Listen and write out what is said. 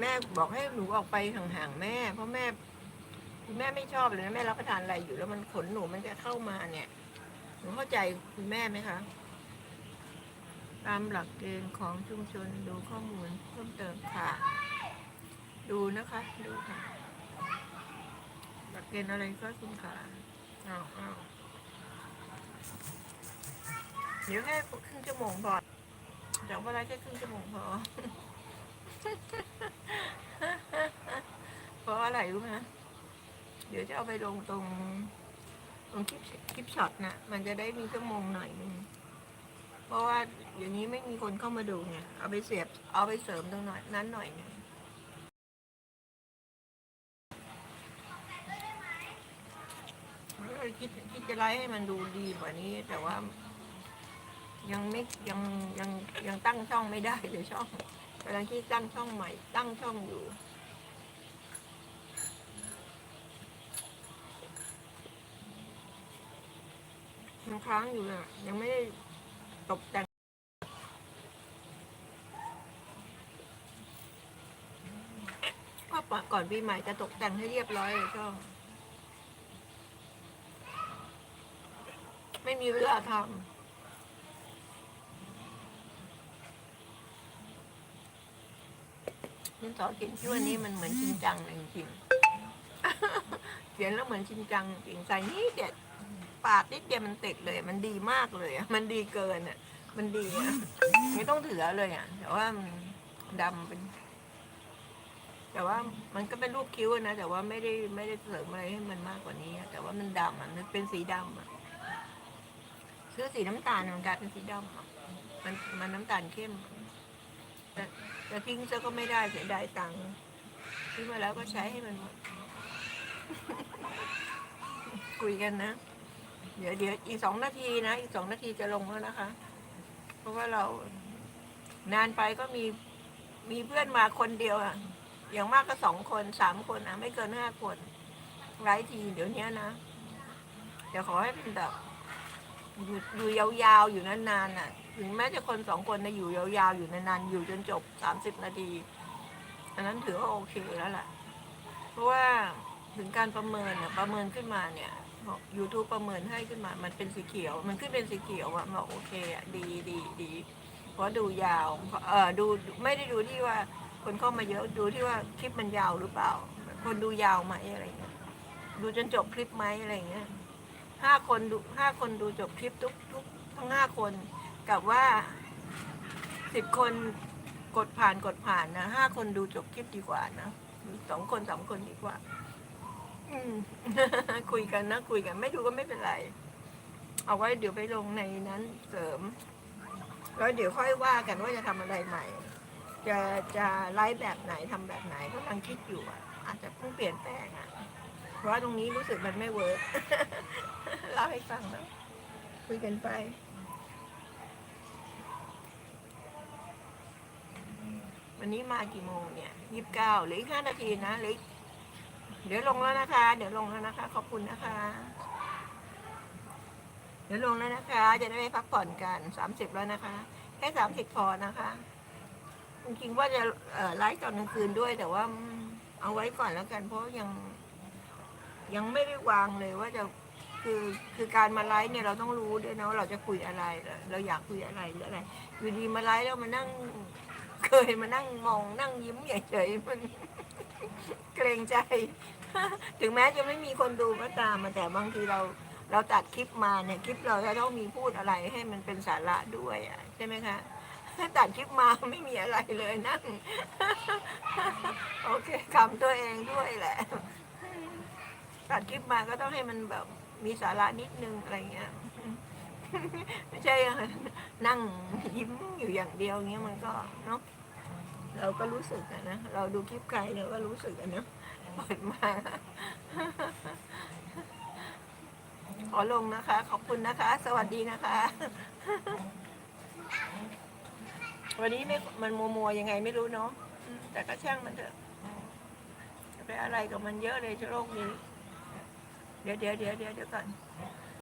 แม่บอกให้หนูออกไปห่างๆแม่ เพราะแม่คุณแม่ไม่ชอบเลยนะแม่รับประทานอะไรอยู่แล้วมันขนหนูมันจะเข้ามาเนี่ยหนูเข้าใจคุณแม่ไหมคะ ตามหลักเกณฑ์ของชุมชนดูข้อมูลเพิ่มเติมค่ะ ดูนะคะ ดูค่ะ หลักเกณฑ์อะไรก็คุณค่ะอ้าวอ้าวเดี๋ยวแค่ครึ่งชั่วโมงพอจากเวลาแค่ครึ่งชั่วโมงพอ เพราะอะไรรู้ไหมเดี๋ยวจะเอาไปลงตรงตรงคลิปคลิปช็อตนะมันจะได้มีชั่วโมงหน่อยนึงเพราะว่าอย่างนี้ไม่มีคนเข้ามาดูไงเอาไปเสียบเอาไปเสริมตรงหน่อยนั้นหน่อยนึงก็เลยคิดคิดจะไล่ให้มันดูดีกว่านี้ แต่ว่ายังไม่ยังยังยังตั้งช่องไม่ได้เลยช่อง กำลังที่ตั้งช่องใหม่ ตั้งช่องอยู่มันค้างอยู่เลยอะยังไม่ได้ตกแต่งก็ก่อนปีใหม่จะตกแต่งให้เรียบร้อยเลยช่องไม่มีเวลาทำ นี่สอนเขียนชื่อวันนี้มันเหมือนจริงจังเลยจริงๆเขียนแล้วเหมือนจริงจังจริงใส่นี่เด็ดปาดนิดเดียวมันติดเลย มันดีมากเลยอะมันดีเกินอะมันดีอะไม่ต้องถือเลยอะแต่ว่ามันดำเป็น แต่ว่ามันก็เป็นรูปคิ้วอะนะแต่ว่าไม่ได้ไม่ได้เสริมอะไรให้มันมากกว่านี้อะแต่ว่ามันดำอะมันเป็นสีดำอะเสื้อสีน้ำตาลมันกลายเป็นสีดำอะมันมันน้ำตาลเข้มอะ แต่แต่ทิ้งซะก็ไม่ได้เสียดายตังค์ซื้อมาแล้วก็ใช้ให้มันหมดคุยกันนะ เดี๋ยวเดี๋ยวอีกสองนาทีนะ อีกสองนาทีจะลงแล้วนะคะ เพราะว่าเรานานไปก็มีมีเพื่อนมาคนเดียวอะอย่างมากก็สองคนสามคนอะไม่เกินห้าคนไลฟ์ทีเดี๋ยวนี้นะ เดี๋ยวขอให้เป็นแบบ อยู่อยู่ยาวๆอยู่นานๆน่ะ ถึงแม้จะคนสองคนนะอยู่ยาวๆอยู่นานๆอยู่จนจบสามสิบนาทีอันนั้นถือว่าโอเคแล้วแหละเพราะว่าถึงการประเมินเนี่ยประเมินขึ้นมาเนี่ย YouTube ประเมินให้ขึ้นมา มันเป็นสีเขียว มันขึ้นเป็นสีเขียวอะบอกโอเคอะดีดีดีเพราะดูยาวเออดูไม่ได้ดูที่ว่าคนเข้ามาเยอะดูที่ว่าคลิปมันยาวหรือเปล่า คนดูยาวไหมอะไรเงี้ยดูจนจบคลิปไหมอะไรเงี้ย ห้าคนดูห้าคนดูจบคลิปทุกทุกทั้งห้าคนกับว่าสิบคนกดผ่านกดผ่านนะห้าคนดูจบคลิปดีกว่านะสองคนสามคนดีกว่า อืม คุยกันนะคุยกัน ไม่ดูก็ไม่เป็นไร เอาไว้เดี๋ยวไปลงในนั้นเสริม แล้วเดี๋ยวค่อยว่ากันว่าจะทำอะไรใหม่ จะจะไลฟ์แบบไหนทำแบบไหนก็กำลังคิดอยู่อะอาจจะเพิ่งเปลี่ยนแปลงอะ เพราะตรงนี้รู้สึกมันไม่เวิร์กเล่าให้ฟังแล้วคุยกันไป วันนี้มากี่โมงเนี่ยยี่สิบเก้าหรืออีกห้านาทีนะหรือเดี๋ยวลงแล้วนะคะ เดี๋ยวลงแล้วนะคะ ขอบคุณนะคะ เดี๋ยวลงแล้วนะคะ จะได้ไปพักผ่อนกันสามสิบแล้วนะคะ แค่สามสิบพอนะคะจริงๆว่าจะไลฟ์ตอนกลางคืนด้วยแต่ว่าเอาไว้ก่อนแล้วกันเพราะยัง ยังไม่ได้วางเลยว่าจะคือคือการมาไลฟ์เนี่ยเราต้องรู้ด้วยนะว่าเราจะคุยอะไร เราอยากคุยอะไรหรืออะไรอยู่ดีมาไลฟ์แล้วมานั่งเคยมานั่งมองนั่งยิ้มเฉยๆมันเกรงใจ ถึงแม้จะไม่มีคนดูก็ตามมาแต่บางทีเราเราตัดคลิปมาเนี่ยคลิปเราจะต้องมีพูดอะไรให้มันเป็นสาระด้วยอะใช่ไหมคะถ้าตัดคลิปมาไม่มีอะไรเลยนั่งโอเคคำตัวเองด้วยแหละ ตัดคลิปมาก็ต้องให้มันแบบมีสาระนิดนึงอะไรเงี้ย ไม่ใช่นั่งยิ้มอยู่อย่างเดียวเงี้ยมันก็เนาะเราก็รู้สึกนะ เราดูคลิปใครเราก็รู้สึกนะเปิดมาขอลงนะคะ ขอบคุณนะคะ สวัสดีนะคะ วันนี้ไม่มันมัวมัวยังไงไม่รู้เนาะแต่ก็ช่างมันเถอะจะไปอะไรกับมันเยอะเลยโลกนี้ เดี๋ยวเดี๋ยวเดี๋ยวเดี๋ยวก่อน